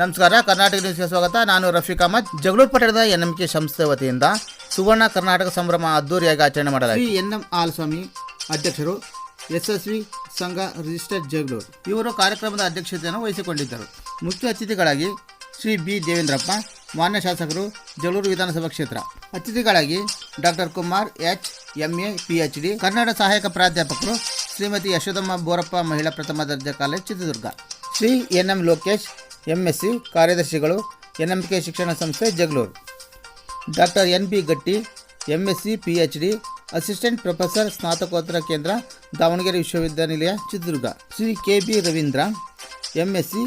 ನಮಸ್ಕಾರ, ಕರ್ನಾಟಕ ನ್ಯೂಸ್ಗೆ ಸ್ವಾಗತ. ನಾನು ರಫೀಕ್ ಅಹಮದ್. ಜಗಳೂರು ಪಟ್ಟಣದ ಎನ್ ಎಂ ಕೆ ಸಂಸ್ಥೆ ವತಿಯಿಂದ ಸುವರ್ಣ ಕರ್ನಾಟಕ ಸಂಭ್ರಮ ಅದ್ದೂರಿಯಾಗಿ ಆಚರಣೆ ಮಾಡಲಾಗಿದೆ ಎನ್ ಎಂ ಆಲ್ಸ್ವಾಮಿ ಅಧ್ಯಕ್ಷರು, ಯಶಸ್ವಿ ಸಂಘ ರಿಜಿಸ್ಟರ್ಡ್ ಜಗಳೂರು. ಇವರು ಕಾರ್ಯಕ್ರಮದ ಅಧ್ಯಕ್ಷತೆಯನ್ನು ವಹಿಸಿಕೊಂಡಿದ್ದರು. ಮುಖ್ಯ ಅತಿಥಿಗಳಾಗಿ ಶ್ರೀ ಬಿ ದೇವೇಂದ್ರಪ್ಪ, ಮಾನ್ಯ ಶಾಸಕರು, ಜಗಳೂರು ವಿಧಾನಸಭಾ ಕ್ಷೇತ್ರ. ಅತಿಥಿಗಳಾಗಿ doctor Kumar, H. M. A, P H D, Kannada ಸಹಾಯಕ ಪ್ರಾಧ್ಯಾಪಕರು, ಶ್ರೀಮತಿ ಯಶೋದಮ್ಮ ಬೋರಪ್ಪ ಮಹಿಳಾ ಪ್ರಥಮ ದರ್ಜೆ college Chitradurga. Shri N M Lokesh M S C ಕಾರ್ಯದರ್ಶಿಗಳು ಎನ್ ಎಂ ಕೆ ಶಿಕ್ಷಣ ಸಂಸ್ಥೆ Jagalur doctor N B Gatti, MSc P H D assistant professor ಸ್ನಾತಕೋತ್ತರ ಕೇಂದ್ರ ದಾವಣಗೆರೆ ವಿಶ್ವವಿದ್ಯಾನಿಲಯ, Chitradurga. Shri K B Ravindra, MSc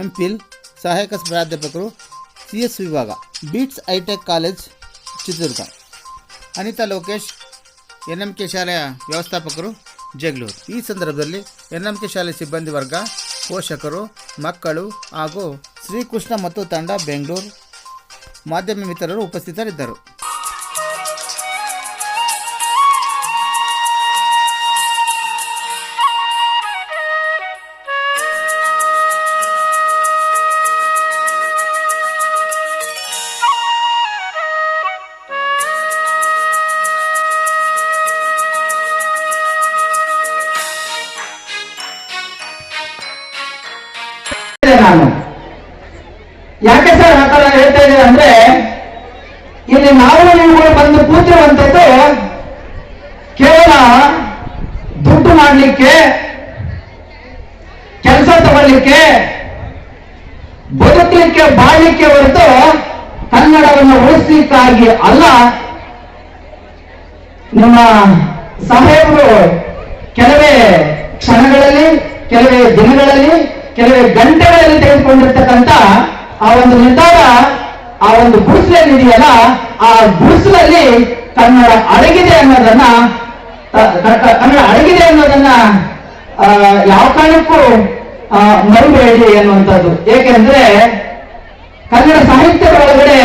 M Phil ಸಹಾಯಕ ಪ್ರಾಧ್ಯಾಪಕರು C S ವಿಭಾಗ, ಬೀಟ್ಸ್ hi-tech college, Chitradurga. Anita Lokesh N M K ಶಾಲೆಯ ವ್ಯವಸ್ಥಾಪಕರು ಜಗಳೂರು ಈ ಸಂದರ್ಭದಲ್ಲಿ ಎನ್ ಎಂ ಕೆ ಶಾಲೆ ಸಿಬ್ಬಂದಿ ವರ್ಗ ಪೋಷಕರು ಮಕ್ಕಳು ಹಾಗೂ ಶ್ರೀಕೃಷ್ಣ ಮತ್ತು ತಂಡ ಬೆಂಗಳೂರು ಮಾಧ್ಯಮ ಮಿತ್ರರು ಉಪಸ್ಥಿತರಿದ್ದರು. ಇದೆ ನಾನು. ಯಾಕೆ ಸರ್ ಆ ಥರ ಹೇಳ್ತಾ ಇದ್ದೇನೆ ಅಂದ್ರೆ, ಇಲ್ಲಿ ನಾವು ನೀವುಗಳು ಬಂದು ಕೂತಿರುವಂತದ್ದು ಕೇವಲ ದುಡ್ಡು ಮಾಡಲಿಕ್ಕೆ, ಕೆಲಸ ತಗೊಳ್ಳಿಕ್ಕೆ ಬದುಕಲಿಕ್ಕೆ ಬಾಳ್ಲಿಕ್ಕೆ ಹೊರತು ಕನ್ನಡವನ್ನು ಉಳಿಸಲಿಕ್ಕಾಗಿ ಅಲ್ಲ, ನಮ್ಮ ಸಾಹೇಬರು ಕೆಲವೇ ಕ್ಷಣಗಳಲ್ಲಿ, ಕೆಲವೇ ದಿನಗಳಲ್ಲಿ ಕೆಲವೇ ಗಂಟೆಗಳಲ್ಲಿ ತೆಗೆದುಕೊಂಡಿರ್ತಕ್ಕಂಥ ಆ ಒಂದು ನಿರ್ಧಾರ, ಆ ಒಂದು ಗುಡಿಸಲಲ್ಲಿ ಇದೆಯಲ್ಲ, ಆ ಗುಡಿಸಲಲ್ಲಿ ಕನ್ನಡ ಅಡಗಿದೆ ಅನ್ನೋದನ್ನ ಕನ್ನಡ ಅಡಗಿದೆ ಅನ್ನೋದನ್ನ ಯಾವ ಕಾರಣಕ್ಕೂ ಮರಿಬೇಡಿ ಅನ್ನುವಂಥದ್ದು ಏಕೆಂದ್ರೆ, ಕನ್ನಡ ಸಾಹಿತ್ಯದ ಒಳಗಡೆ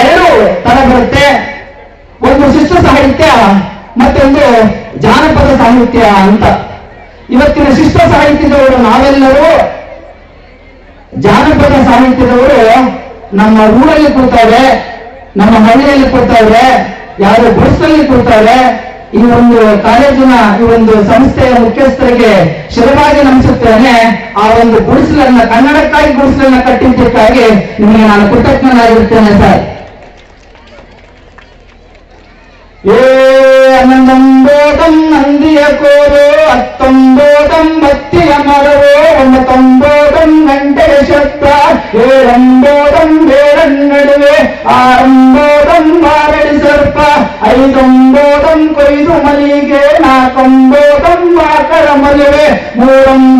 ಎರಡು ತರ ಬರುತ್ತೆ. ಒಂದು ಶಿಷ್ಟ ಸಾಹಿತ್ಯ, ಮತ್ತೊಂದು ಜಾನಪದ ಸಾಹಿತ್ಯ ಅಂತ. ಇವತ್ತಿನ ಶಿಷ್ಟ ಸಾಹಿತ್ಯದವರು ನಾವೆಲ್ಲರೂ, ಜಾನಪದ ಸಾಹಿತ್ಯದವರು ನಮ್ಮ ಊರಲ್ಲಿ ಕೂತವ್ರೆ, ನಮ್ಮ ಮನೆಯಲ್ಲಿ ಕೂತವ್ರೆ, ಯಾರು ಬಸ್ನಲ್ಲಿ ಕೂತವ್ರೆ, ಈ ಒಂದು ಕಾಲೇಜಿನ, ಈ ಒಂದು ಸಂಸ್ಥೆಯ ಮುಖ್ಯಸ್ಥರಿಗೆ ಶಿರವಾಗಿ ನಮಿಸುತ್ತೇನೆ. ಆ ಒಂದು ಗುಡಿಸಲನ್ನ, ಕನ್ನಡಕ್ಕಾಗಿ ಗುಡಿಸಲನ್ನ ಕಟ್ಟಿದ್ದಕ್ಕಾಗಿ ನಿಮಗೆ ನಾನು ಕೃತಜ್ಞನಾಗಿರ್ತೇನೆ ಸರ್. ಏ ನಂದಿಯ ಕೋರು. പത്തൊമ്പതമ്പത്തിയമറവോ ഒന്ന് തൊമ്പതും വെങ്കടേശത്താൽ ഏഴൊമ്പതും വേറെങ്ങടുവേ ആറൊമ്പതും മാറടി സർപ്പ ഐതൊമ്പതും കൊയ്തു മലികേ നാക്കൊമ്പതും മാക്കളമലുവേ മൂറൊമ്പ